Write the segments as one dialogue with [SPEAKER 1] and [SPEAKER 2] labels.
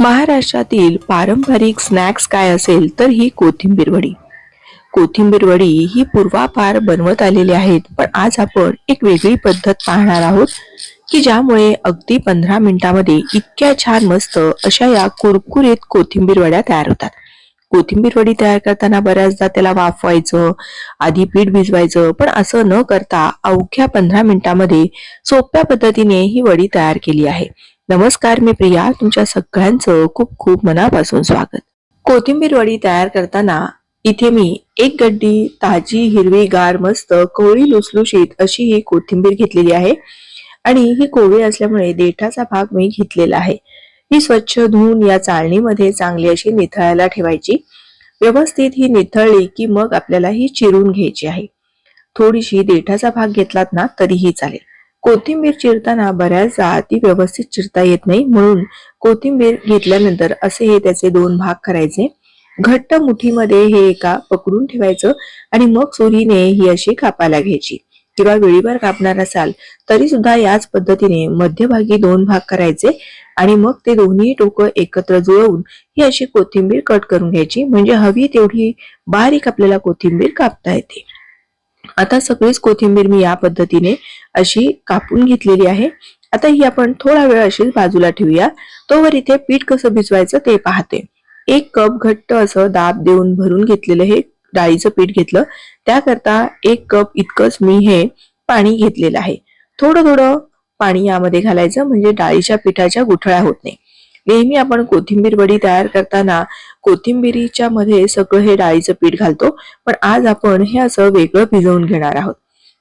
[SPEAKER 1] महाराष्ट्रातील पारंपरिक स्नॅक्स काय असेल तर ही कोथिंबीर वडी. कोथिंबीर वडी ही पूर्वापार बनवत आलेली आहेत पण आज आपण एक वेगळी पद्धत पाहणार आहोत की ज्यामुळे अगदी पंधरा मिनिटामध्ये इतक्या छान मस्त अशा या कुरकुरीत कोथिंबीर वड्या तयार होतात. कोथिंबीर वडी तयार करताना बऱ्याचदा त्याला वाफवायचं आधी पीठ भिजवायचं पण असं न करता अवघ्या पंधरा मिनिटामध्ये सोप्या पद्धतीने ही वडी तयार केली आहे. नमस्कार मी प्रिया. तुमच्या सगळ्यांचं खूप खूप मनापासून स्वागत. कोथिंबीर वडी तयार करताना इथे मी एक गड्डी ताजी हिरवी गार मस्त कोवळी लुसलुशीत अशी ही कोथिंबीर घेतलेली आहे. आणि ही कोवळी असल्यामुळे देठाचा भाग मी घेतलेला आहे. ही स्वच्छ धुवून या चाळणीमध्ये चांगली अशी निथळायला ठेवायची. व्यवस्थित ही निथळली की मग आपल्याला ही चिरून घ्यायची आहे. थोडीशी देठाचा भाग घेतलात ना तरीही चालेल. कोथिंबीर चिरताना बऱ्याचदा ती व्यवस्थित चिरता येत नाही. म्हणून कोथिंबीर घेतल्यानंतर असे हे त्याचे दोन भाग करायचे. घट्ट मुठीमध्ये हे एका पकडून ठेवायचं आणि मग सुरीने ही अशी कापायला घ्यायची. किंवा वेळीवर कापणार असाल तरी सुद्धा याच पद्धतीने मध्यभागी दोन भाग करायचे आणि मग ते दोन्ही टोकं एकत्र जुळवून ही अशी कोथिंबीर कट करून घ्यायची. म्हणजे हवी तेवढी बारीक आपल्याला कोथिंबीर कापता येते. आता सगळीच कोथिंबीर मी या पद्धतीने अशी कापून घेतलेली आहे. आता ही आपण थोडा वेळ अशीच बाजूला ठेवूया. तोवर इथे पीठ कसं भिजवायचं ते पाहते. एक कप घट्ट असं दाब देऊन भरून घेतलेलं हे डाळीचं पीठ घेतलं. त्याकरता एक कप इतकंच मी हे पाणी घेतलेलं आहे. थोडं थोडं पाणी यामध्ये घालायचं म्हणजे डाळीच्या पिठाच्या गुठळ्या होत नाही. नेहमी आपण कोथिंबीर वडी तयार करताना कोथिंबीरीच्या मध्ये सगळं हे डाळीचं पीठ घालतो. पण आज आपण हे असं वेगळं भिजवून घेणार आहोत.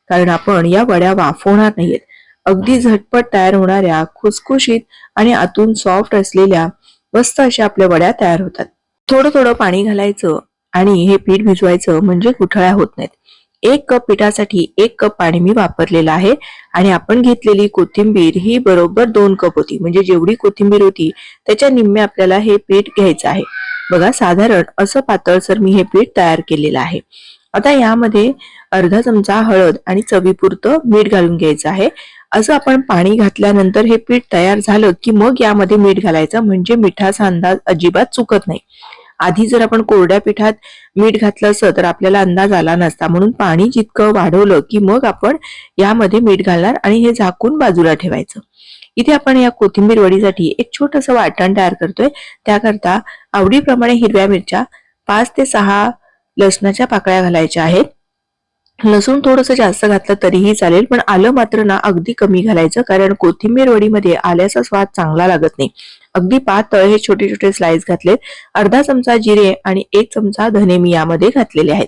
[SPEAKER 1] कारण आपण या वड्या वाफवणार नाहीयेत. अगदी झटपट तयार होणाऱ्या खुसखुशीत आणि आतून सॉफ्ट असलेल्या मस्त अशा आपल्या वड्या तयार होतात. थोडं थोडं पाणी घालायचं आणि हे पीठ भिजवायचं म्हणजे कुठळ्या होत नाहीत. एक कप पिठासाठी एक कप पाणी मी वापरलेलं आहे. आणि आपण घेतलेली कोथिंबीर ही बरोबर दोन कप होती. म्हणजे जेवढी कोथिंबीर होती त्याच्या निम्मे आपल्याला हे पीठ घ्यायचं आहे. बघा साधारण असं पातळसर मी हे पीठ तयार केलेलं आहे. आता यामध्ये अर्धा चमचा हळद आणि चवीपुरतं मीठ घालून घ्यायचं आहे. असं आपण पाणी घातल्यानंतर हे पीठ तयार झालं की मग यामध्ये मीठ घालायचं. म्हणजे मिठाचा अंदाज अजिबात चुकत नाही. आधी जर आपण कोरड्या पिठात मीठ घातलं असं तर आपल्याला अंदाज आला नसता. म्हणून पाणी जितकं वाढवलं की मग आपण यामध्ये मीठ घालणार आणि हे झाकून बाजूला ठेवायचं. इथे आपण या कोथिंबीर वडीसाठी एक छोटस वाटण तयार करतोय. त्याकरता आवडीप्रमाणे हिरव्या मिरच्या पाच ते सहा लसणाच्या पाकळ्या घालायच्या आहेत. लसूण थोडस जास्त घातलं तरीही चालेल पण आलं मात्र ना अगदी कमी घालायचं कारण कोथिंबीर वडीमध्ये आल्याचा स्वाद चांगला लागत नाही. अगदी पातळ हे छोटे छोटे स्लाइस घातले अर्धा चमचा जिरे आणि एक चमचा धने मी यामध्ये घातलेले आहेत.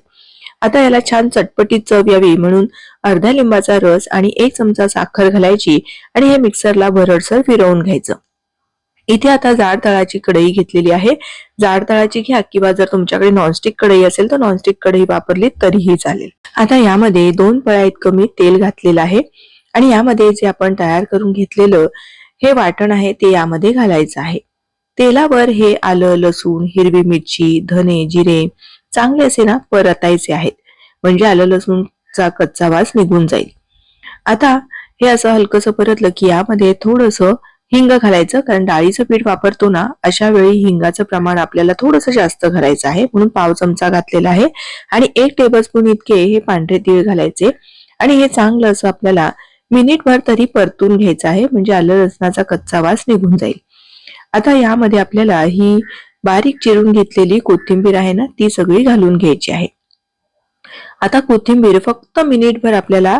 [SPEAKER 1] आता याला छान चटपटीत चव यावी म्हणून अर्धा लिंबाचा रस आणि एक चमचा साखर घालायची आणि हे मिक्सरला भरडसर फिरवून घ्यायचं. इथे आता जाड तळाची कढई घेतलेली आहे. जाड तळाची घ्या किंवा जर तुमच्याकडे नॉनस्टिक कढई असेल तर नॉनस्टिक कढई वापरली तरीही चालेल. आता यामध्ये दोन पळ्या इतकं मी तेल घातलेलं आहे. आणि यामध्ये जे आपण तयार करून घेतलेलं हे वाटण आहे ते यामध्ये घालायचं आहे. तेलावर हे आलं लसूण हिरवी मिरची धने जिरे चांगले असे ना परतायचे आहेत. म्हणजे आलं लसूणचा कच्चा वास निघून जाईल. आता हे असं हलकस परतलं की यामध्ये थोडस हिंग घालायचं कारण डाळीचं पीठ वापरतो ना अशा वेळी हिंगाचं प्रमाण आपल्याला थोडंसं जास्त घालायचं आहे. म्हणून पाव चमचा घातलेला आहे. आणि एक टेबलस्पून इतके हे पांढरे तीळ घालायचे. आणि हे चांगलं असं आपल्याला मिनिटभर तरी परतून घ्यायचं आहे. म्हणजे आलं लसणाचा कच्चा वास निघून जाईल. आता यामध्ये आपल्याला ही बारीक चिरून घेतलेली कोथिंबीर आहे ना ती सगळी घालून घ्यायची आहे. आता कोथिंबीर फक्त मिनिटभर आपल्याला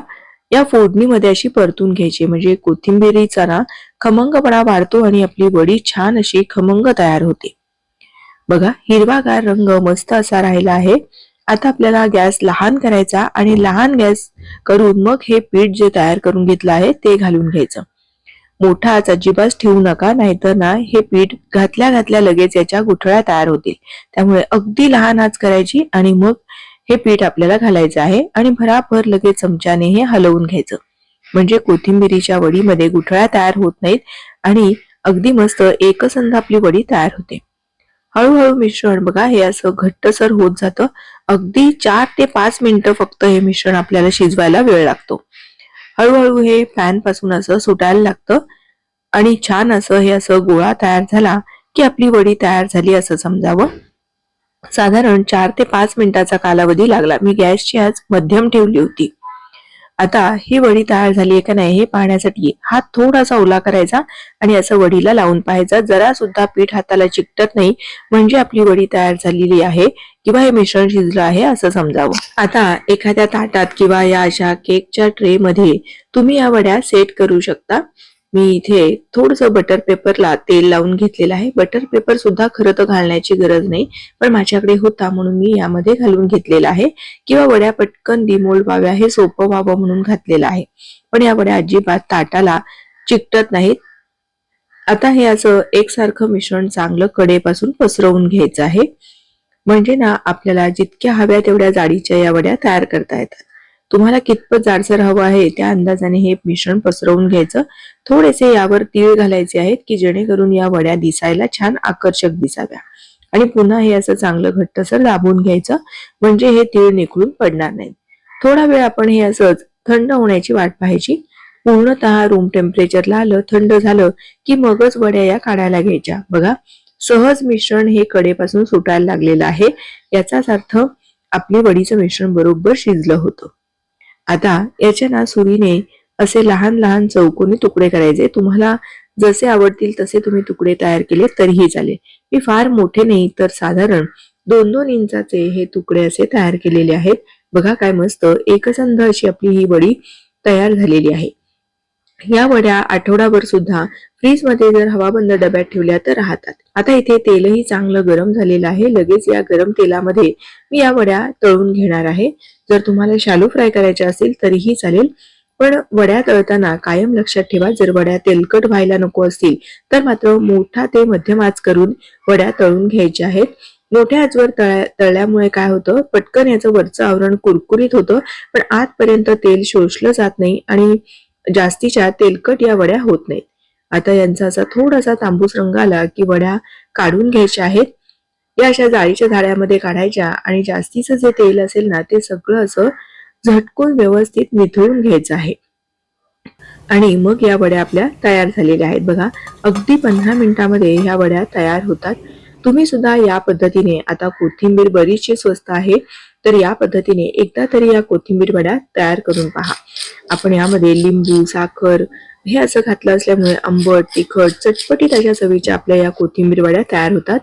[SPEAKER 1] या फोडणीमध्ये अशी परतून घ्यायची. म्हणजे कोथिंबीरीचा ना खमंगपणा वाढतो आणि आपली वडी छान अशी खमंग तयार होते. बघा हिरवागार रंग मस्त असा राहिला आहे. आता आपल्याला गॅस लहान करायचा आणि लहान गॅस करून मग हे पीठ जे तयार करून घेतलं आहे ते घालून घ्यायचं. मोठा आज अजिबात ठेवू नका नाहीतर ना हे पीठ घातल्या घातल्या लगेच याच्या गुठळ्या तयार होतील. त्यामुळे अगदी लहान आज करायची आणि मग हे पीठ आपल्याला घालायचं आहे आणि भराभर लगेच चमच्याने हे हलवून घ्यायचं. म्हणजे कोथिंबिरीच्या वडीमध्ये गुठळ्या तयार होत नाहीत आणि अगदी मस्त एकसंध आपली वडी तयार होते. हळूहळू मिश्रण बघा हे असं घट्टसर होत जातं. अगदी चार ते पाच मिनिटं फक्त हे मिश्रण आपल्याला शिजवायला वेळ लागतो. हळूहळू हे पॅनपासून असं सुटायला लागतं आणि छान असं हे असं गोळा तयार झाला की आपली वडी तयार झाली असं समजावं. साधारण चार ते पाच मिनिटाचा कालावधी लागला. मी गॅसची आज मध्यम ठेवली होती. आता ही वडी तयार झाली आहे का नाही हे पाहण्यासाठी हात थोडासा ओला करायचा आणि असं वडीला लावून पाहायचा. जरा सुद्धा पीठ हाताला चिकटत नाही म्हणजे आपली वडी तयार झालेली आहे किंवा हे मिश्रण शिजलं आहे असं समजावं. आता एखाद्या ताटात किंवा या अशा केकच्या ट्रे मध्ये तुम्ही या वड्या सेट करू शकता. मी इथे थोडस बटर पेपरला तेल लावून घेतलेलं आहे. बटर पेपर सुद्धा खरं तर घालण्याची गरज नाही पण माझ्याकडे होता म्हणून मी यामध्ये घालून घेतलेला आहे. किंवा वड्या पटकन डिमोल्ड व्हाव्या हे सोपं व्हावं म्हणून घातलेलं आहे. पण या वड्या अजिबात ताटाला चिकटत नाहीत. आता हे असं एकसारखं मिश्रण चांगलं कडेपासून पसरवून घ्यायचं आहे. म्हणजे ना आपल्याला जितक्या हव्या तेवढ्या जाडीच्या या वड्या तयार करता येतात. तुम्हाला कितपत जाडसर हवं आहे त्या अंदाजाने हे मिश्रण पसरवून घ्यायचं. थोडेसे यावर तीळ घालायचे आहेत की जेणेकरून या वड्या दिसायला छान आकर्षक दिसाव्या. आणि पुन्हा हे असं चांगलं घट्टसर दाबून घ्यायचं म्हणजे हे तीळ निखळून पडणार नाहीत थोडा वेळ आपण हे असंच थंड होण्याची वाट पाहायची. पूर्णतः रूम टेम्परेचरला आलं थंड झालं की मगच वड्या या काढायला घ्यायच्या. बघा सहज मिश्रण हे कडेपासून सुटायला लागलेलं आहे. याचाच अर्थ आपली वडीचं मिश्रण बरोबर शिजलं होतं. आता याच्या ना सुरीने असे लहान लहान चौकोनी तुकडे करायचे. तुम्हाला जसे आवडतील तसे तुम्ही तुकडे तयार केले तरीही चालेल. मी फार मोठे नाही तर साधारण दोन दोन इंचाचे हे तुकडे असे तयार केलेले आहेत. बघा काय मस्त एकसंध अशी आपली ही वडी तयार झालेली आहे. या वड्या आठवडाभर सुद्धा फ्रीजमध्ये जर हवाबंद डब्यात ठेवल्या तर राहतात. आता इथे तेलही चांगलं गरम झालेलं आहे. लगेच या गरम तेलामध्ये मी या वड्या तळून घेणार आहे. जर तुम्हाला शालू फ्राय करायच्या असेल तरीही चालेल. पण वड्या तळताना कायम लक्षात ठेवा. जर वड्या तेलकट व्हायला नको असतील तर मात्र मोठा ते मध्यम आच करून वड्या तळून घ्यायच्या आहेत. मोठ्या आजवर तळ्या तळल्यामुळे काय होतं? पटकन याचं वरचं आवरण कुरकुरीत होतं. पण आतपर्यंत तेल शोषलं जात नाही आणि जास्तीच्या तेलकट या वड्या होत नाहीत. आता यांचा असा थोडासा तांबूस रंग आला की वड्या काढून घ्यायच्या आहेत. या अशा जाळीच्या झाड्यामध्ये काढायच्या आणि जास्तीचं जे तेल असेल ना ते सगळं असं झटकून व्यवस्थित मिथळून घ्यायचं आहे. आणि मग या वड्या आपल्या तयार झालेल्या आहेत. बघा अगदी पंधरा मिनिटामध्ये ह्या वड्या तयार होतात. तुम्ही सुद्धा या पद्धतीने आता कोथिंबीर बरीचशी स्वस्त आहे. तर या पद्धतीने एकदा तरी या कोथिंबीर वड्या तयार करून पहा. आपण यामध्ये लिंबू साखर हे असं घातलं असल्यामुळे आंबट तिखट चटपटीत अशा चवीच्या आपल्या या कोथिंबीर वड्या तयार होतात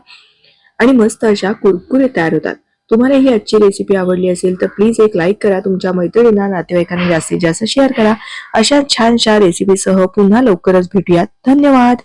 [SPEAKER 1] आणि मस्त अशा कुरकुरे तयार होतात. तुम्हाला ही आजची रेसिपी आवडली असेल तर प्लीज एक लाईक करा तुमच्या मैत्रिणींना नातेवाईकांना जास्तीत जास्त शेअर करा. अशा छानशा रेसिपीसह पुन्हा लवकरच भेटूयात. धन्यवाद!